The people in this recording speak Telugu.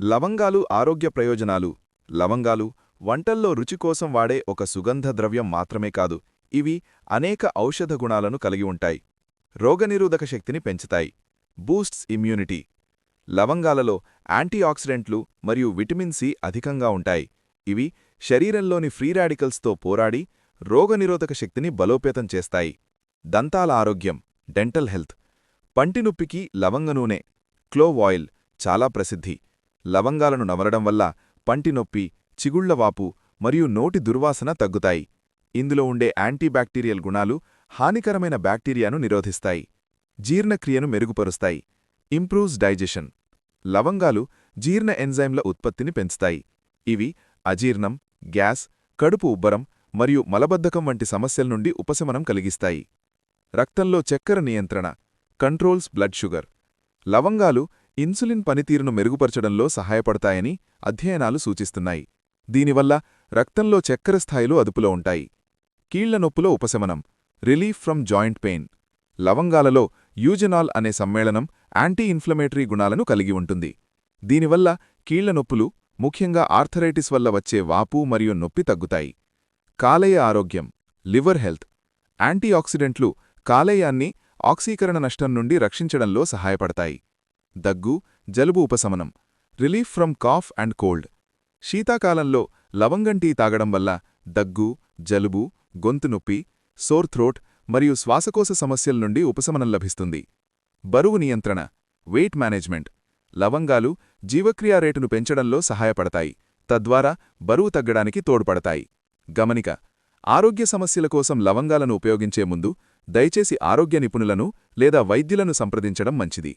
లవంగాలు ఆరోగ్య ప్రయోజనాలు. లవంగాలు వంటల్లో రుచి కోసం వాడే ఒక సుగంధ ద్రవ్యం మాత్రమే కాదు ఇవి అనేక ఔషధ గుణాలను కలిగి ఉంటాయి. రోగనిరోధక శక్తిని పెంచుతాయి. Boosts immunity. లవంగాలలో యాంటీఆక్సిడెంట్లు మరియు విటమిన్ సి అధికంగా ఉంటాయి. ఇవి శరీరంలోని ఫ్రీ రాడికల్స్తో పోరాడి రోగనిరోధక శక్తిని బలోపేతం చేస్తాయి. దంతాల ఆరోగ్యం డెంటల్ హెల్త్. పంటినొప్పికి లవంగ నూనె క్లోవ్ ఆయిల్ చాలా ప్రసిద్ధి. లవంగాలను నమలడం వల్ల పంటినొప్పి చిగుళ్ళవాపు మరియు నోటి దుర్వాసన తగ్గుతాయి. ఇందులో ఉండే యాంటీబ్యాక్టీరియల్ గుణాలు హానికరమైన బ్యాక్టీరియాను నిరోధిస్తాయి. జీర్ణక్రియను మెరుగుపరుస్తాయి. Improves digestion. లవంగాలు జీర్ణ ఎంజైమ్ల ఉత్పత్తిని పెంచుతాయి. ఇవి అజీర్ణం గ్యాస్ కడుపు ఉబ్బరం మరియు మలబద్ధకం వంటి సమస్యల నుండి ఉపశమనం కలిగిస్తాయి. రక్తంలో చక్కెర నియంత్రణ కంట్రోల్స్ బ్లడ్ షుగర్. లవంగాలు ఇన్సులిన్ పనితీరును మెరుగుపరచడంలో సహాయపడతాయని అధ్యయనాలు సూచిస్తున్నాయి. దీనివల్ల రక్తంలో చక్కెర స్థాయిలు అదుపులో ఉంటాయి. కీళ్ళ నొప్పులో ఉపశమనం రిలీఫ్ ఫ్రమ్ జాయింట్ పెయిన్. లవంగాలలో యూజనాల్ అనే సమ్మేళనం యాంటీ ఇన్ఫ్లమేటరీ గుణాలను కలిగి ఉంటుంది. దీనివల్ల కీళ్ళ నొప్పులు ముఖ్యంగా ఆర్థరైటిస్ వల్ల వచ్చే వాపు మరియు నొప్పి తగ్గుతాయి. కాలేయ ఆరోగ్యం లివర్ హెల్త్. యాంటీఆక్సిడెంట్లు కాలేయాన్ని ఆక్సీకరణ నష్టం నుండి రక్షించడంలో సహాయపడతాయి. దగ్గు జలుబు ఉపశమనం relief from cough and cold. శీతాకాలంలో లవంగం టీ తాగడం వల్ల దగ్గు జలుబు గొంతు నొప్పి సోర్ థ్రోట్ మరియు శ్వాసకోశ సమస్యల నుండి ఉపశమనం లభిస్తుంది. బరువు నియంత్రణ వెయిట్ మేనేజ్మెంట్ లవంగాలు జీవక్రియా రేటును పెంచడంలో సహాయపడతాయి తద్వారా బరువు తగ్గడానికి తోడ్పడతాయి. గమనిక ఆరోగ్య సమస్యల కోసం లవంగాలను ఉపయోగించే ముందు దయచేసి ఆరోగ్య నిపుణులను లేదా వైద్యులను సంప్రదించడం మంచిది.